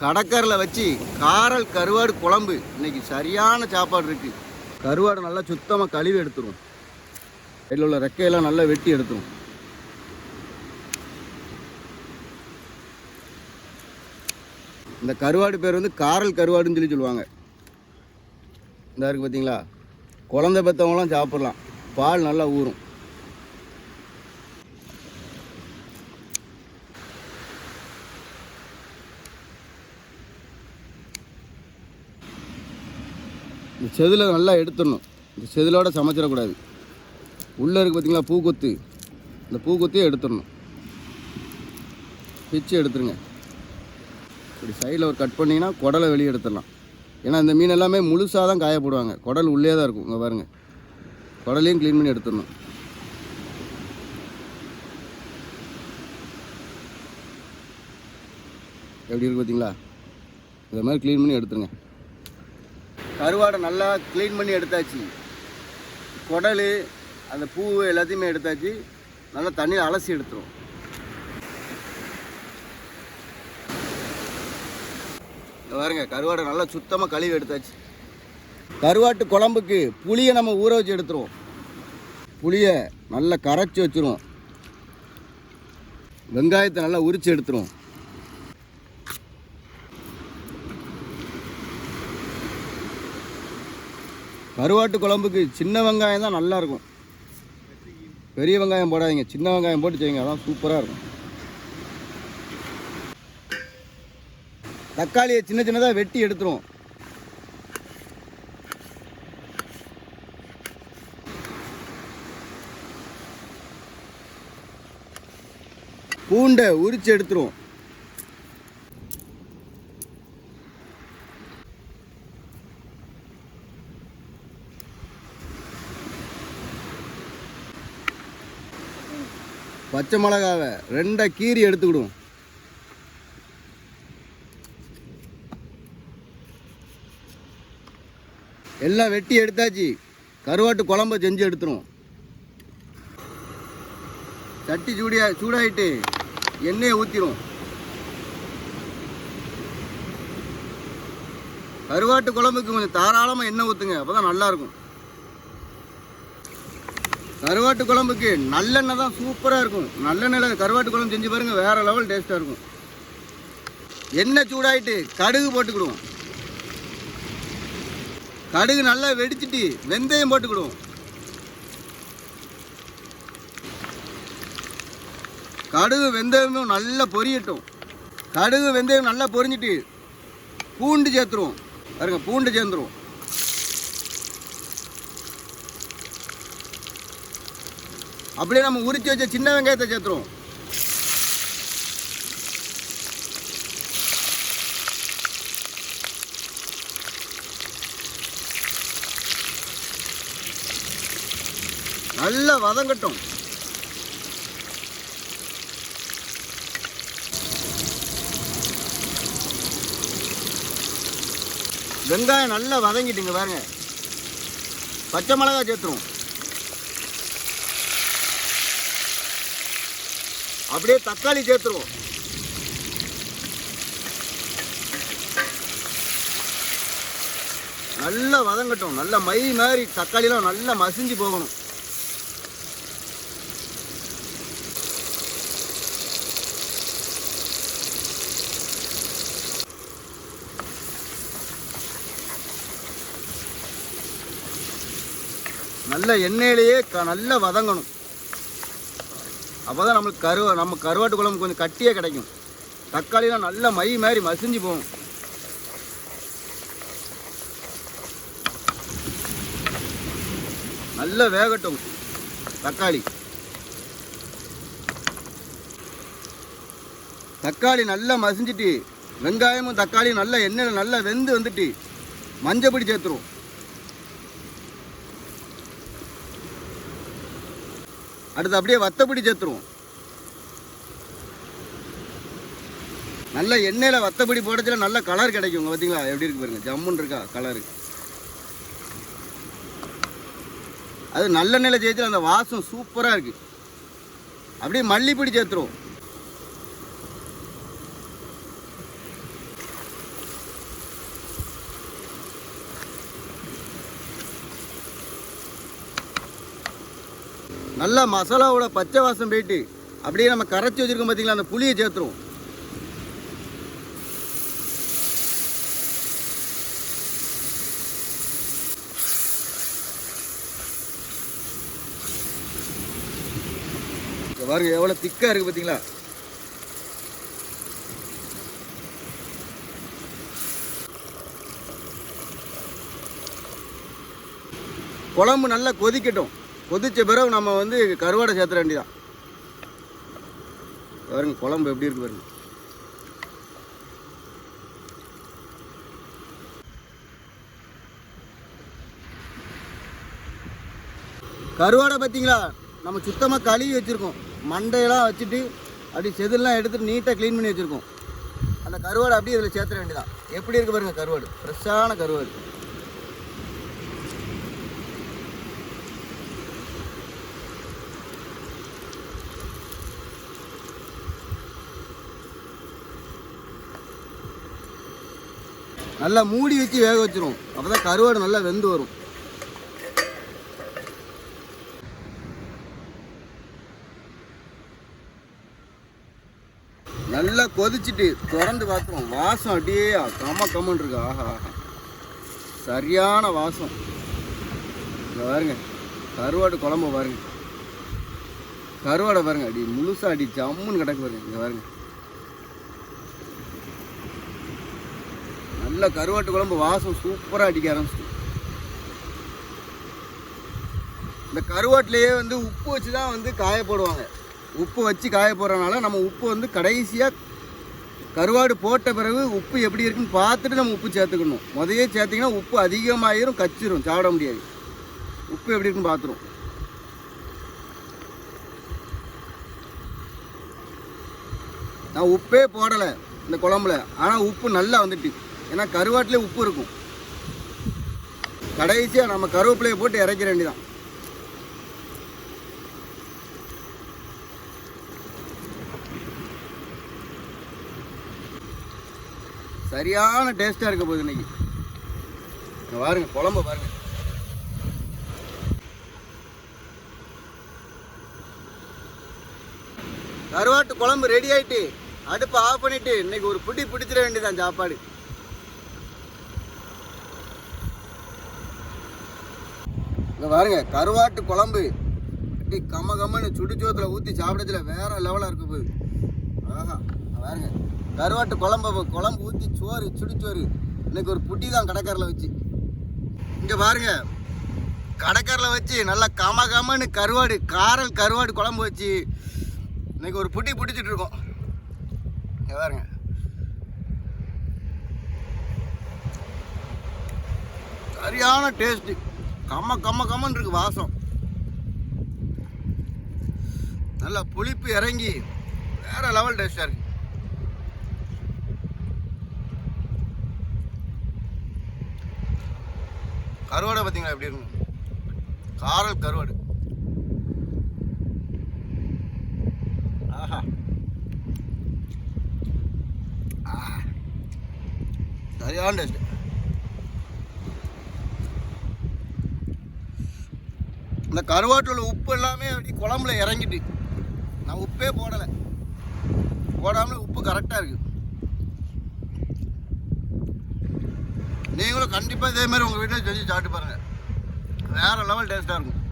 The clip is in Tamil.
கடற்கரையில் வச்சு காரல் கருவாடு குழம்பு. இன்னைக்கு சரியான சாப்பாடு இருக்கு. கருவாடு நல்லா சுத்தமாக கழுவி எடுத்துரும் இதில் உள்ள ரெக்கையெல்லாம் நல்லா வெட்டி எடுத்துரும் இந்த கருவாடு பேர் வந்து காரல் கருவாடுன்னு சொல்லி சொல்லுவாங்க. இந்த இருக்குது பார்த்தீங்களா குழந்தை பெற்றவங்களாம் சாப்பிட்லாம். பால் நல்லா ஊறும். இந்த செதில் நல்லா எடுத்துடணும். இந்த செதிலோடு சமைச்சிடக்கூடாது. உள்ளே இருக்கு பார்த்தீங்களா பூக்கொத்து. இந்த பூக்கொத்தையும் எடுத்துடணும். பிச்சு எடுத்துருங்க. இப்படி சைடில் ஒரு கட் பண்ணிங்கன்னா குடலை வெளியே எடுத்துடலாம். ஏன்னா இந்த மீன் எல்லாமே முழுசாக தான் காய போடுவாங்க குடல் உள்ளே தான் இருக்கும் இங்கே பாருங்கள் குடலையும் க்ளீன் பண்ணி எடுத்துடணும். எப்படி இருக்கு பார்த்தீங்களா இதை மாதிரி க்ளீன் பண்ணி எடுத்துருங்க. கருவாடை நல்லா க்ளீன் பண்ணி எடுத்தாச்சு. குடல் அந்த பூ எல்லாத்தையுமே எடுத்தாச்சு. நல்லா தண்ணியில் அலசி எடுத்துரும். பாருங்க கருவாடை நல்லா சுத்தமாக கழுவி எடுத்தாச்சு. கருவாட்டு குழம்புக்கு புளியை நம்ம ஊற வச்சு எடுத்துருவோம். புளியை நல்லா கரைச்சி வச்சிருவோம். வெங்காயத்தை நல்லா உரித்து எடுத்துருவோம். கருவாட்டு குழம்புக்கு சின்ன வெங்காயம் தான் நல்லாயிருக்கும் பெரிய வெங்காயம் போடாதீங்க. சின்ன வெங்காயம் போட்டு செய்யுங்க. அதான் சூப்பராக இருக்கும். தக்காளியை சின்ன சின்னதாக வெட்டி எடுத்துருவோம். பூண்டை உரிச்சு எடுத்துருவோம். பச்சை மிளகாவை ரெண்டை கீரி எடுத்துக்கிடுவோம். எல்லாம் வெட்டி எடுத்தாச்சு. கருவாட்டு குழம்ப செஞ்சு எடுத்துருவோம். சட்டி சூடியா சூடாயிட்டு எண்ணெயை ஊற்றிடும் கருவாட்டு குழம்புக்கு கொஞ்சம் தாராளமாக எண்ணெய் ஊற்றுங்க அப்போ தான் நல்லாயிருக்கும். கருவாட்டு குழம்புக்கு நல்லெண்ணெய் தான் சூப்பராக இருக்கும். நல்லெண்ணெயில் கருவாட்டு குழம்பு செஞ்சு பாருங்கள் வேறு லெவல் டேஸ்ட்டாக இருக்கும். எண்ணெய் சூடாயிட்டு கடுகு போட்டுக்கிடுவோம். கடுகு நல்லா வெடிச்சிட்டு வெந்தயம் போட்டுக்கிடுவோம். கடுகு வெந்தயமும் நல்லா பொரியட்டும். கடுகு வெந்தயம் நல்லா பொரிஞ்சிட்டு பூண்டு சேர்த்துருவோம். பாருங்க பூண்டு சேர்ந்துருவோம் அப்படியே நம்ம உரித்து வச்ச சின்ன வெங்காயத்தை சேர்த்துருவோம். நல்லா வதங்கட்டும். வெங்காயம் நல்லா வதங்கிட்டுங்க பாருங்க. பச்சை மிளகாய் சேர்த்துருவோம். அப்படியே தக்காளி சேர்த்துருவோம். நல்லா வதங்கட்டும். நல்ல மை மாதிரி தக்காளிலாம் நல்லா மசிஞ்சு போகணும். நல்ல எண்ணெயிலேயே க நல்லா வதங்கணும். அப்போ தான் நம்மளுக்கு கரு நம்ம கருவாட்டு குழம்பு கொஞ்சம் கட்டியே கிடைக்கும். தக்காளிலாம் நல்ல மை மாதிரி மசிஞ்சு போகும். நல்லா வேகட்டும் தக்காளி. தக்காளி நல்லா மசிஞ்சிட்டு வெங்காயமும் தக்காளியும் நல்லா எண்ணெயில் நல்லா வெந்து வந்துட்டு மஞ்சப்பொடி சேர்த்துருவோம். அடுத்து அப்படியே வத்தப்பொடி சேர்த்துருவோம். நல்ல எண்ணெயில் வத்தப்படி போடச்சுல நல்ல கலர் கிடைக்குங்க பார்த்தீங்களா எப்படி இருக்கு பாருங்க. ஜம்முன்னு இருக்கா? கலரு அது நல்லெண்ணெயில் சேர்த்து அந்த வாசம் சூப்பராக இருக்குது அப்படியே மல்லிப்பொடி சேர்த்துருவோம். நல்லா மசாலாவோட பச்சை வாசம் போயிட்டு அப்படியே நம்ம கரைச்சி வச்சிருக்கோம் பார்த்தீங்களா அந்த புளியை சேர்த்துருவோம் பாருங்க எவ்வளோ திக்காக இருக்குது பார்த்தீங்களா குழம்பு நல்லா கொதிக்கட்டும். கொதிச்ச பிறகு நம்ம வந்து கருவாடை சேர்த்துற வேண்டியதான் பாருங்க குழம்பு எப்படி இருக்கு பாருங்க. கருவாடை பார்த்தீங்களா நம்ம சுத்தமாக கழுவி வச்சுருக்கோம். மண்டையெல்லாம் வச்சுட்டு அப்படி செதிலெலாம் எடுத்துகிட்டு நீட்டாக க்ளீன் பண்ணி வச்சுருக்கோம். அந்த கருவாடை அப்படியே இதில் சேர்த்துற வேண்டியதான் எப்படி இருக்குது பாருங்கள் கருவாடு. ஃப்ரெஷ்ஷான கருவாடு. நல்லா மூடி வச்சு வேக வச்சிரும். அப்போதான் கருவாடு நல்லா வெந்து வரும். நல்லா கொதிச்சுட்டு திறந்து பார்த்துருவோம். வாசம் அப்படியே கம்ம கம்மன் இருக்கு. ஆஹா ஆஹா. சரியான வாசம். இங்க பாருங்க. கருவாடு குழம்பு பாருங்க. கருவாடை பாருங்க. அடி முழுசாக அடி ஜம்முன்னு கிடக்கு பாருங்க. இங்கே பாருங்க. நல்ல கருவாட்டு குழம்பு வாசம் சூப்பராக அடிக்க ஆரம்பிச்சிட்டு. இந்த கருவாட்டிலேயே வந்து உப்பு வச்சு தான் வந்து காய போடுவாங்க. உப்பு வச்சு காய போடுறதுனால நம்ம உப்பு வந்து கடைசியாக கருவாடு போட்ட பிறகு உப்பு எப்படி இருக்குன்னு பார்த்துட்டு நம்ம உப்பு சேர்த்துக்கணும். முதையே சேர்த்திங்கன்னா உப்பு அதிகமாகிரும் கச்சிரும் சாப்பிட முடியாது. உப்பு எப்படி இருக்குன்னு பார்த்துரும் நான் உப்பே போடலை இந்த குழம்புல. ஆனால் உப்பு நல்லா வந்துட்டு. ஏன்னா கருவாட்டிலே உப்பு இருக்கும். கடைசியாக நம்ம கருவேப்பிலையை போட்டு இறக்கிற வேண்டிதான் சரியான டேஸ்ட்டாக இருக்க போகுது இன்னைக்கு. பாருங்கள் பாருங்க குழம்ப பாருங்க. கருவாட்டு குழம்பு ரெடி ஆயிட்டு அடுப்பை ஆஃப் பண்ணிட்டு இன்னைக்கு ஒரு பிடி பிடிச்சிட வேண்டியதான் சாப்பாடு. இங்கே பாருங்க கருவாட்டு குழம்பு. அப்படி கம்ம கம்மன்னு சுடுச்சோத்தில் ஊற்றி சாப்பிடத்துல வேற லெவலாக இருக்கு போகுது ஆஹா பாருங்க. கருவாட்டு குழம்பு குழம்பு ஊற்றி சோறு சுடுச்சோறு இன்னைக்கு ஒரு புட்டி தான் கடைக்காரில் வச்சு. இங்கே பாருங்க கடைக்காரில் வச்சு நல்லா கம கமன்னு கருவாடு காரல் கருவாடு குழம்பு வச்சு இன்னைக்கு ஒரு புட்டி பிடிச்சிட்டு இருக்கோம். இங்கே பாருங்க. சரியான டேஸ்ட்டு கம்ம கம்ம கம்மன் இருக்கு வாசம். நல்லா புளிப்பு இறங்கி வேற லெவல் டேஸ்டாக இருக்கு. கருவாடை பார்த்தீங்களா எப்படி இருக்கும்? காரல் கருவாடு. ஆஹா. சரியான டேஸ்ட் இந்த கருவாட்டோட உப்பு எல்லாமே அப்படி குழம்புல இறங்கிட்டு. நான் உப்பே போடலை. போடாமல் உப்பு கரெக்டாக இருக்குது நீங்களும் கண்டிப்பாக இதே மாதிரி உங்கள் வீட்டில் செஞ்சு சாப்பிட்டு பாருங்கள் வேறு லெவல் டேஸ்ட்டாக இருக்கும்.